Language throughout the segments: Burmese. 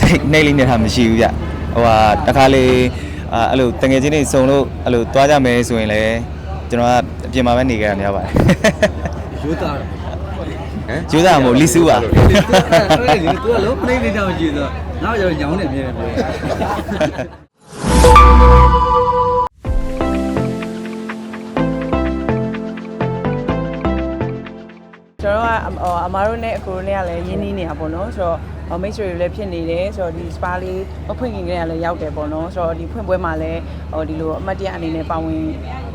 တိတ်နှိတ်လေးနေတာမရှိဘူးဗျဟိုဟာတခါလေအာအဲ့လိုတငယ်ချင်းတွေစုံလို့အဲ့လိုသွားကြမယ်ဆိုရင်လည်းကျွန်တော်ကအပြင်မှာပဲနေကြရများပါတယ်ရိုးသားဟမ်ကျိုးစားမို့လီဆူပါတယ်အဲ့ဒါလေသူကလုံးပနေနေတောင်ကြည့်ဆိုနောက်ကျတော့ညောင်းနေမြင်တယ်ပြောကျွန်တော်ကအဟိုအမားတို့နဲ့အကိုတို့နဲ့ကလည်းရင်းနှီးနေတာပေါ့နော်ဆိုတော့ဟို မိတ်ဆွေတွေလည်းဖြစ်နေတယ်ဆိုတော့ဒီ spa လေးမဖွင့်ခင်ကတည်းကလည်းရောက်တယ်ပေါ့နော်ဆိုတော့ဒီဖွင့်ပွဲမှာလည်းဟိုဒီလိုအမတ်တရအနေနဲ့ပါဝင်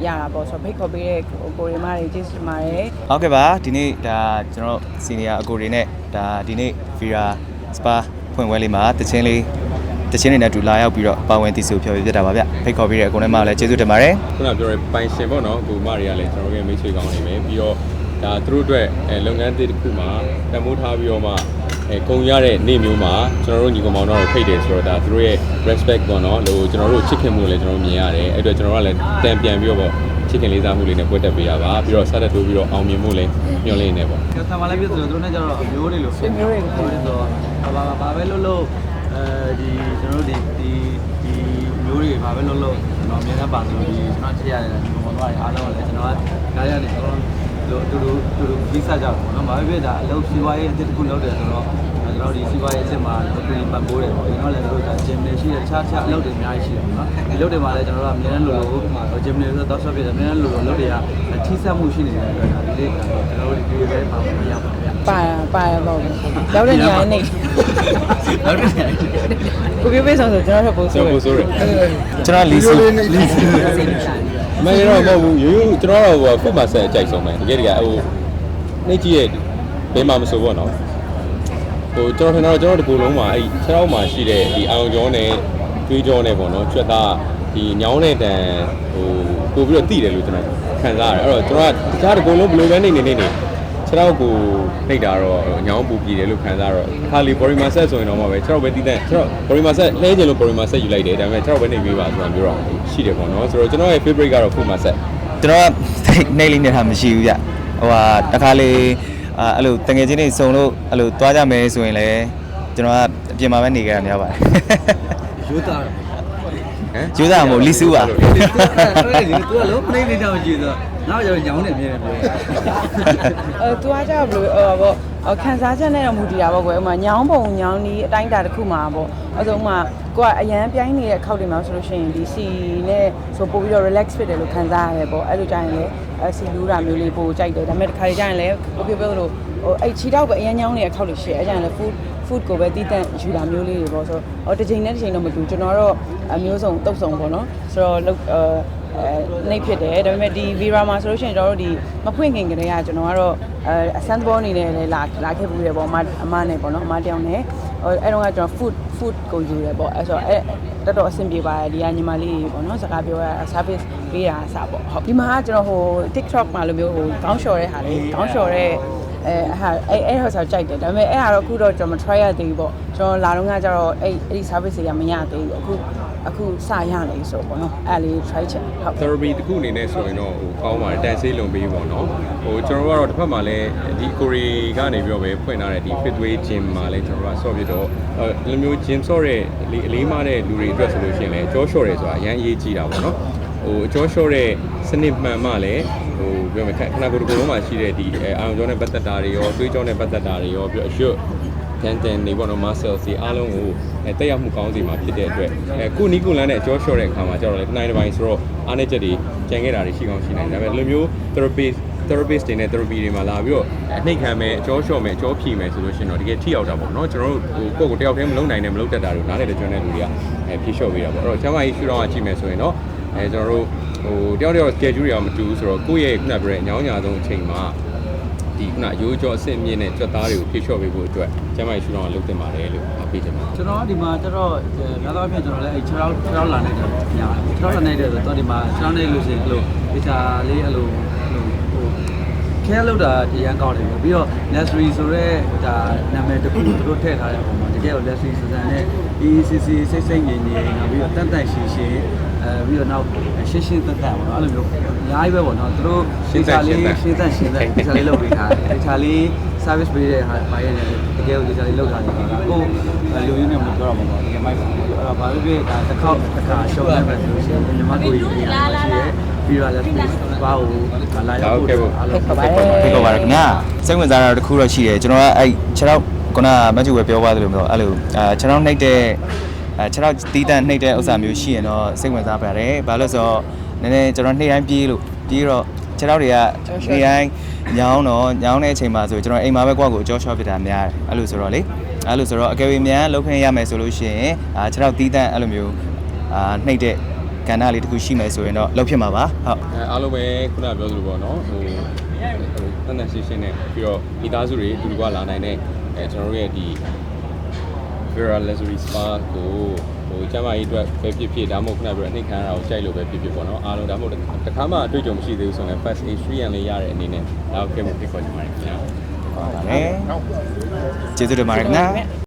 ရတာပေါ့ဆိုတော့ဖိတ်ခေါ်ပေးတဲ့ကိုကိုရီမတွေကျေးဇူးတင်ပါတယ်ဟုတ်ကဲ့ပါဒီနေ့ဒါကျွန်တော်စီနီယာအကိုတွေနဲ့ဒါဒီနေ့ Vira Spa ဖွင့်ပွဲလေးမှာတချင်းလေးတချင်းတွေနဲ့အတူလာရောက်ပြီးတော့ပါဝင်တည်ဆူဖြော်ပြပြတာပါဗျဖိတ်ခေါ်ပြီးတဲ့အကိုနဲ့မှလည်းကျေးဇူးတင်ပါတယ်ခုနပြောရဲပိုင်ရှင်ပေါ့နော်ကိုမတွေကလည်းကျွန်တော်တို့ရဲ့မိတ်ဆွေကောင်းနေမယ်ပြီးတော့ဒါသူတို့အတွက်အဲလုပ်ငန်းတစ်ခုမှာတမိုးထားပြီးတော့မှ အဲကုံရတဲ့နေ့မျိုးမှာကျွန်တော်တို့ညီကောင်မောင်တို့ဖိတ်တယ်ဆိုတော့ဒါသူတို့ရဲ့ respect ပေါ့နော်လို့ကျွန်တော်တို့ချစ်ခင်မှုလည်းကျွန်တော်တို့မြင်ရတယ်အဲ့အတွက်ကျွန်တော်တို့ကလည်းတန်ပြန်ပြီးတော့ပေါ့ချစ်ခင်လေးစားမှုလေးနဲ့ပွတ်တက်ပေးရပါပြီးတော့ဆက်တက်တိုးပြီးတော့အောင်မြင်မှုလည်းညွှန်လင်းနေပေါ့ကျန်မလည်းပြဆိုတော့သူတို့နဲ့ကျတော့အမျိုးတွေလို့ဆိုမျိုးတွေဆိုတော့ဘာဘာဘာပဲလို့လို့အဲဒီကျွန်တော်တို့ဒီဒီဒီမျိုးတွေဘာပဲလို့လို့ကျွန်တော်အများနဲ့ပါဆိုဒီကျွန်တော်ချက်ရတယ်ဒီပုံပေါ်တော့အားလုံးလည်းကျွန်တော်ကကားရတယ်ကျွန်တော်တို့တူတူတူတူပြီးစားကြပါတော့။ဘာပဲဖြစ်တာအလုပ်စီးပွားရေးအသစ်တစ်ခုလုပ်တယ်ဆိုတော့ ကျွန်တော်ဒီစီးပွားရေးအစ်စ်မှာတို့ဒီပတ်ပိုးတယ်ပေါ့။ကျွန်တော်လည်းတို့ကဂျင်တွေရှိတယ်တခြားတခြားအလုပ်တွေအများကြီးရှိတယ်ပေါ့နော်။ဒီလုပ်တွေမှာလည်းကျွန်တော်တို့ကအများနဲ့လိုလိုဂျင်တွေဆိုတော့ဆော့ဖြစ်တယ်အများနဲ့လိုလိုလုပ်တွေကထိစပ်မှုရှိနေတဲ့အတွက်ဒါဒီလေးကျွန်တော်တို့ဒီလိုပဲပါမရပါဘူးဗျ။ပါပါရပေါ့ရောက်တဲ့နေရာနဲ့နေနောက်တစ်နေ့ကိုပြပေးဆောင်ဆိုကျွန်တော်တို့ပို့ဆိုဆိုပို့ဆိုရကျွန်တော်လီဆူမင်းတော့မဟုတ်ဘူးရိုးရိုးကျွန်တော်တော့ဟိုဖုတ်မှာဆက်အကြိုက်ဆုံးပဲတကယ်တကယ်ဟိုနှိတ်ကြီးရဲ့ဘယ်မှာမဆိုပေါ့နော် ဟိုကျွန်တော်ထင်တော့ကျွန်တော်ဒီကိုယ်လုံးမှာအဲ့ခြေထောက်မှာရှိတဲ့ဒီအောင်ကျော်နဲ့တွေးကြောနဲ့ပေါ့နော်ကျွတ်သားဒီညောင်းတဲ့တန်ဟိုပို့ပြီးတော့တိတယ်လို့ကျွန်တော်ခံစားရတယ်အဲ့တော့ကျွန်တော်ကတခြားဒီကိုယ်လုံးဘယ်လိုပဲနေနေနေနေခြေထောက်ကိုနှိပ်တာတော့ညောင်းပူပြည်တယ်လို့ခံစားတော့ခါလီဘော်ရီမာဆက်ဆိုရင်တော့မှပဲခြေထောက်ပဲတီးတဲ့ခြေထောက်ဘော်ရီမာဆက်လဲခြင်းလို့ဘော်ရီမာဆက်ယူလိုက်တယ်ဒါပေမဲ့ခြေထောက်ပဲနေပြီးပါဆိုတာမျိုးတော့ရှိတယ်ပေါ့နော်ဆိုတော့ကျွန်တော်ရဲ့ favorite ကတော့ဖုတ်မာဆက်ကျွန်တော်ကတိတ်နှိတ်လေးနေတာမရှိဘူးဗျဟိုဟာတခါလေ အာအဲ့လိုတငယ်ချင်းတွေစုံလို့အဲ့လိုသွားကြမယ်ဆိုရင်လည်းကျွန်တော်ကအပြင်မှာပဲနေကြရများပါတယ်ရိုးသားတ ယ်ဟမ်ကျိုးစားမို့လီဆူပါအဲ့ဒါလေသူကလုံးပနေနေတောင်ကြည့်ဆိုနောက်ကျတော့ညောင်းနေမြင်တယ်ပြောအဲသူကကြတော့ဘယ်လိုဟိုပေါ့ဟိုခန်းစားချက်နဲ့တော့မူတည်တာပေါ့ကွယ်ဥမာညောင်းပုံညောင်းဒီအတိုင်းတာတစ်ခုမှာပေါ့အဲဆိုဥမာကိုကအရန်ပြိုင်းနေတဲ့ခောက်တွေမှာဆိုလို့ရှိရင်ဒီစီနဲ့ဆိုပို့ပြီးတော့ relax ဖြစ်တယ်လို့ခံစားရတယ်ပေါ့အဲ့လိုကြရင်လည်းအစီလူးတာမျိုးလေးပို့ကြိုက်တယ်ဒါပေမဲ့တစ်ခါကြရင်လည်းဟိုပြောပြောလို့ဟိုအဲ့ချီတော့ပဲအရန်ညောင်းနေတဲ့ခောက်တွေရှိတယ်အဲ့ကြရင်လည်း food food ကိုပဲတီးတန့်ယူတာမျိုးလေးတွေပေါ့ဆိုတော့ဟိုတစ်ချိန်နဲ့တစ်ချိန်တော့မတူကျွန်တော်တော့အမျိုးစုံတုတ်စုံပေါ့နော်ဆိုတော့လောက်အဲအဲနှိပ်ဖြစ်တယ်ဒါပေမဲ့ဒီ Vira မှာဆိုလို့ရှိရင်ကျွန်တော်တို့ဒီမဖွင့်ခင်ကတည်းကကျွန်တော်ကတော့အဲအစမ်းဘောအနေနဲ့လည်းလာလာခဲ့ဘူးတယ်ပေါ့အမအမနဲ့ပေါ့နော်အမတယောက်နဲ့ဟိုအဲ့တော့ကကျွန်တော် food food ကိုယူတယ်ပေါ့အဲ့ဆိုအဲ့တော်တော်အဆင်ပြေပါတယ်ဒီကညီမလေးပေါ့နော်စကားပြောရ service ပေးတာအစားပေါ့ဟုတ်ဒီမှာကကျွန်တော်ဟို TikTok မှာလိုမျိုးဟိုခေါင်းလျှော်တဲ့ဟာလေးခေါင်းလျှော်တဲ့ အဲအဲ့ဟာအဲ့အဲ့ဟာဆိုကြိုက်တယ်ဒါပေမဲ့အဲ့ဟာတော့အခုတော့ကျွန်တော်မ try ရသေးဘူးပေါ့ကျွန်တော်လာတော့ကကျတော့အဲ့အဲ့ဒီ service တွေကမရသေးဘူးအခုအခုစရနေဆိုပေါ့နော်အဲ့လေး try ချင်ဟုတ် therapy တစ်ခုအနေနဲ့ဆိုရင်တော့ဟိုကောင်းပါတယ်တန်ဆေးလုံပေးပေါ့နော်ဟိုကျွန်တော်တို့ကတော့တစ်ဖက်မှာလည်းဒီကိုရီကနေပြီးတော့ပဲဖွင့်ထားတဲ့ဒီ fitway gym မှာလည်းကျွန်တော်တို့ကဆော့ပြတော့အဲဒီလိုမျိုး gym ဆော့တဲ့အလေးမားတဲ့လူတွေအတွက်ဆိုလို့ရှိရင်လည်းကြောလျှော့တယ်ဆိုတာအရန်အရေးကြီးတာပေါ့နော် ဟိုအကျော်လျှော့တဲ့စနစ်မှန်မှလည်းဟိုပြောမယ်ခဏကိုယ်တစ်ခုလုံးမှာရှိတဲ့ဒီအာရုံကြောနဲ့ပတ်သက်တာတွေရောသွေးကြောနဲ့ပတ်သက်တာတွေရောပြီးတော့အရွတ်ကန်တန်နေပေါ့နော် muscle စီအားလုံးကိုအဲတက်ရောက်မှုကောင်းစေမှာဖြစ်တဲ့အတွက်အဲကုနီကုလန်းနဲ့အကျော်လျှော့တဲ့အခါမှာကျတော့လေနိုင်တစ်ပိုင်းဆိုတော့အားနည်းချက်တွေကြံခဲ့တာတွေရှိကောင်းရှိနိုင်တယ်ဒါပေမဲ့ဒီလိုမျိုး therapist therapist တွေနဲ့ therapy တွေမှာလာပြီးတော့အနှိတ်ခံမယ်အကျော်လျှော့မယ်အကျော်ဖြီမယ်ဆိုလို့ရှိရင်တော့တကယ်ထိရောက်တာပေါ့နော်ကျွန်တော်တို့ဟိုကိုယ့်ကိုတယောက်တည်းမလုံနိုင်နဲ့မလုံတတ်တာတွေနားလေတဲ့ကျွမ်းတဲ့လူတွေကအဲဖြေလျှော့ပေးတာပေါ့အဲ့တော့ကျမကြီးရှူတော့ကြည့်မယ်ဆိုရင်တော့ အဲကျွန်တော်တို့ဟိုတယောက်တယောက် schedule တွေကမတူဘူးဆိုတော့ကိုယ့်ရဲ့ခုနပြောတဲ့အညောင်းညာဆုံးအချိန်မှာဒီခုနရိုးကြောအစ်စ်မြင့်နဲ့ကြွက်သားတွေကိုဖြေလျှော့ပေးဖို့အတွက်ကျမကြီးရှူတော့လုပ်တင်ပါတယ်လို့အပေးချင်ပါတယ်ကျွန်တော်ဒီမှာကျတော့များသောအားဖြင့်ကျွန်တော်လည်းအဲ6ရောက်6ရောက်လာနေတဲ့ညာ6ရောက်လာနေတဲ့ဆိုတော့ဒီမှာ6ရောက်နေလို့ရှိရင်အဲ့လိုဒီချာလေးအဲ့လို ဟိုဖြခဲလောက်တာဒီရန်ကောင်းတယ်ပြီးတော့ Leslie ဆိုတော့ဒါနာမည်တစ်ခုသူတို့ထည့်ထားတဲ့ပုံမှာတကယ်ကို Leslie စစံနဲ့ ECC စိတ်စိတ်ငြိမ်ငြိမ်နောက်ပြီးတော့တန်တန်ရှည်ရှည်အဲပြီးတော့နောက်ရှင်းရှင်းတန်တန်ပေါ့နော်အဲ့လိုမျိုးအများကြီးပဲပေါ့နော်သူတို့ရှင်းတန်ရှင်းတန်ရှင်းတန်ရှင်းတန်ဒီချာလေးလုပ်ပေးထားတယ်ဒီချာလေး service ပေးတဲ့ဟာဘာရဲ့လဲတကယ်ကိုဒီချာလေးလုပ်ထားတယ်ပေါ့နော်ကိုလူရင်းနဲ့မပြောတော့မှာပေါ့တကယ်မိုက်ပါအဲ့တော့ဘာလို့ဖြစ်ဒါတစ်ခေါက်တစ်ခါရှုံးနေမယ်ဆိုလို့ရှိရင်ညီမကိုကြီးကြီးရမှာရှိရဲ ပြီးတော့လည်းဘာကိုလာရောက်ဖို့အားလုံးဟုတ်ပါတဖိတ်ခေါ်ပါရခင်ဗျာစိတ်ဝင်စားတာတစ်ခုတော့ရှိတယ်ကျွန်တော်ကအဲ့ခြေထောက်ခုနမတ်ချူပဲပြောသွားသလိုမျိုးအဲ့လိုအာခြေထောက်နှိပ်တဲ့အဲခြေထောက်တီးတန့်နှိပ်တဲ့ဥစ္စာမျိုးရှိရင်တော့စိတ်ဝင်စားပါတယ်ဘာလို့လဲဆိုတော့နည်းနည်းကျွန်တော်နှိပ်တိုင်းပြေးလို့ပြေးတော့ခြေထောက်တွေကနှိပ်တိုင်းညောင်းတော့ညောင်းတဲ့အချိန်မှာဆိုကျွန်တော်အိမ်မှာပဲကိုယ့်ကိုကြောရှော့ဖြစ်တာများတယ်အဲ့လိုဆိုတော့လေအဲ့လိုဆိုတော့အကယ်၍မြန်လောက်ခွင့်ရမယ်ဆိုလို့ရှိရင်အာခြေထောက်တီးတန့်အဲ့လိုမျိုးအာနှိပ်တဲ့ ကဏ္ဍလေးတစ်ခုရှိမယ်ဆိုရင်တော့လောက်ဖြစ်မှာပါဟုတ်အဲအားလုံးပဲခုနပြောသလိုပေါ့နော်ဟိုဟိုတန်တန်ရှင်းရှင်းနဲ့ပြီးတော့မိသားစုတွေအတူတူကလာနိုင်တဲ့အဲကျွန်တော်တို့ရဲ့ဒီ Vera Luxury Spa ကိုဟိုကျမ်းမာရေးအတွက်ပဲဖြစ်ဖြစ်ဒါမှမဟုတ်ခုနပြောတဲ့အနှိမ့်ခံရတာကိုကြိုက်လို့ပဲဖြစ်ဖြစ်ပေါ့နော်အားလုံးဒါမှမဟုတ်တစ်ခါမှအတွေ့အကြုံမရှိသေးဘူးဆိုရင် first aid 3ရန်လေးရတဲ့အနေနဲ့ဒါကိုကဲမှုဖြစ်ခေါ်ချင်ပါတယ်ခင်ဗျာပါတယ်ကျေးဇူးတင်ပါတယ်ခင်ဗျာ